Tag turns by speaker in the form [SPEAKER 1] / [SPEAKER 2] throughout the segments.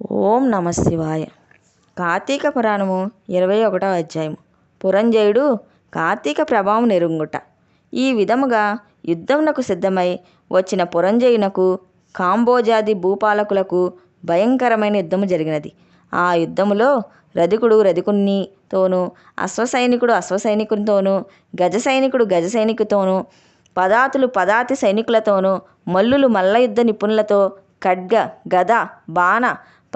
[SPEAKER 1] ఓం నమ శివాయ. కార్తీక పురాణము ఇరవై ఒకటవ అధ్యాయం పురంజయుడు కార్తీక ప్రభావం నెరుంగుట. ఈ విధముగా యుద్ధమునకు సిద్ధమై వచ్చిన పురంజయునకు కాంబోజాది భూపాలకులకు భయంకరమైన యుద్ధము జరిగినది. ఆ యుద్ధములో రధికుడు రధికునితోనూ అశ్వసైనికుడు అశ్వసైనికునితోనూ గజ సైనికుడు గజ సైనికుతోనూ పదాతులు పదాతి సైనికులతోనూ మల్లులు మల్ల యుద్ధ నిపుణులతో ఖడ్గ గద బాణ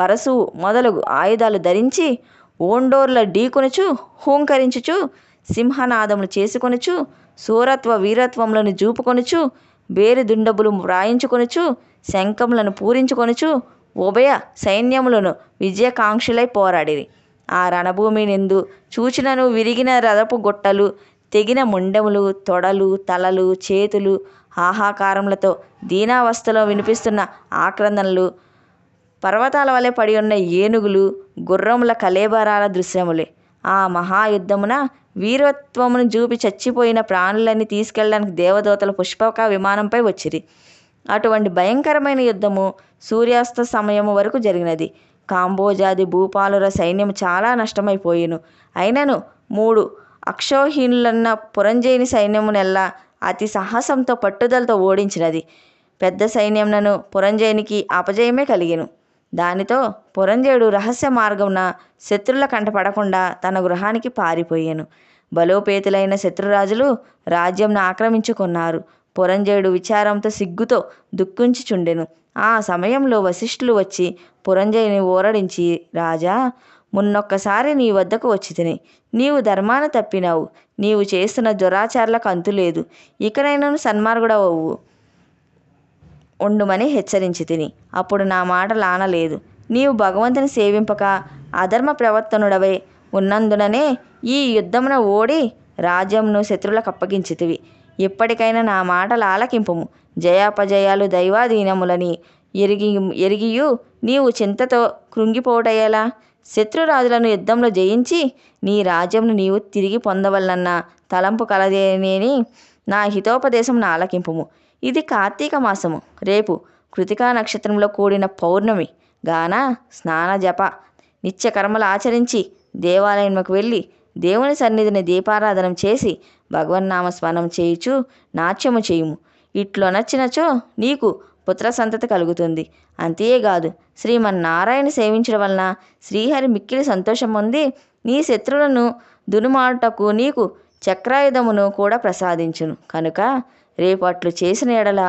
[SPEAKER 1] పరసు మొదలగు ఆయుధాలు ధరించి ఓండోర్ల ఢీకొనుచు హూంకరించుచు సింహనాదములు చేసుకొనుచు సూరత్వ వీరత్వములను జూపుకొనుచు బేరుదుండబులు వ్రాయించుకొనుచు శంఖములను పూరించుకొనుచు ఉభయ సైన్యములను విజయకాంక్షులై పోరాడిరి. ఆ రణభూమి నిందు చూచినను విరిగిన రథపు గుట్టలు తెగిన ముండములు తొడలు తలలు చేతులు హాహాకారములతో దీనావస్థలో వినిపిస్తున్న ఆక్రందనలు పర్వతాల వలె పడి ఉన్న ఏనుగులు గుర్రముల కళేబరాల దృశ్యములే. ఆ మహాయుద్ధమున వీరత్వమును చూపి చచ్చిపోయిన ప్రాణులన్నీ తీసుకెళ్ళడానికి దేవదూతల పుష్పక విమానంపై వచ్చిరి. అటువంటి భయంకరమైన యుద్ధము సూర్యాస్త సమయము వరకు జరిగినది. కాంబోజాది భూపాలుర సైన్యం చాలా నష్టమైపోయిను. అయినను మూడు అక్షోహీనులన్న పురంజయుని సైన్యమునెల్లా అతి సాహసంతో పట్టుదలతో ఓడించినది. పెద్ద సైన్యంలను పురంజయునికి అపజయమే కలిగెను. దానితో పురంజయుడు రహస్య మార్గమున శత్రుల కంటపడకుండా తన గృహానికి పారిపోయాను. బలోపేతులైన శత్రురాజులు రాజ్యంను ఆక్రమించుకున్నారు. పురంజయుడు విచారంతో సిగ్గుతో దుఃఖించుచుండెను. ఆ సమయంలో వశిష్ఠులు వచ్చి పురంజయుని ఊరడించి రాజా మున్నొక్కసారి నీ వద్దకు వచ్చి తిని. నీవు ధర్మాన తప్పినావు. నీవు చేస్తున్న దురాచారాలకు అంతులేదు. ఇకనైనా సన్మార్గుడవవు. ఉండుమని హెచ్చరించి తిని. అప్పుడు నా మాట లానలేదు. నీవు భగవంతుని సేవింపక అధర్మ ప్రవర్తనుడవై ఉన్నందుననే ఈ యుద్ధమున ఓడి రాజ్యంను శత్రులకు అప్పగించితివి. ఇప్పటికైనా నా మాటల ఆలకింపుము జయాపజయాలు దైవాధీనములని ఎరిగి ఎరిగియు నీవు చింతతో కృంగిపోటయ్యేలా శత్రురాజులను యుద్ధంలో జయించి నీ రాజ్యంను నీవు తిరిగి పొందవలనన్న తలంపు కలదేనేని నా హితోపదేశం ఆలకింపుము. ఇది కార్తీక మాసము. రేపు కృతికా నక్షత్రంలో కూడిన పౌర్ణమి. గాన స్నాన జప. నిత్యకర్మలు ఆచరించి దేవాలయంలోకి వెళ్ళి దేవుని సన్నిధిని దీపారాధనం చేసి భగవన్నామ స్మరణం చేయుచు నాట్యము చేయుము. ఇట్లో నచ్చినచో నీకు పుత్ర సంతతి కలుగుతుంది. అంతేకాదు శ్రీమన్నారాయణ సేవించడం వలన శ్రీహరి మిక్కిలి సంతోషం పొంది నీ శత్రువులను దునుమాటకు నీకు చక్రాయుధమును కూడా ప్రసాదించును. కనుక రేపు అట్లు చేసిన ఎడల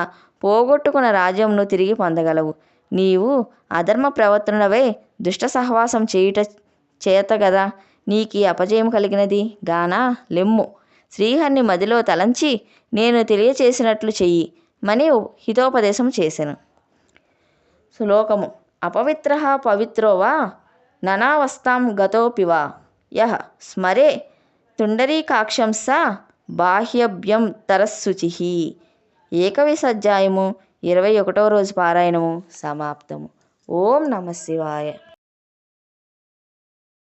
[SPEAKER 1] పోగొట్టుకున్న రాజ్యంను తిరిగి పొందగలవు. నీవు అధర్మ ప్రవర్తనవే దుష్ట సహవాసం చేయుట చేత గదా. నీకు అపజయం కలిగినది గాన? లెమ్ము. శ్రీహరిని మదిలో తలంచి నేను తెలియచేసినట్లు చెయ్యి. మని హితోపదేశం చేశాను శ్లోకము అపవిత్ర పవిత్రో వా? ననావస్థాం గతోపివా యహ స్మరే. తుండరీకాక్షం బాహ్యభ్యం తరస్సుచిహి ఏకవిసజ్జాయము ఇరవై ఒకటవ రోజు పారాయణము సమాప్తము. ఓం నమ శివాయ.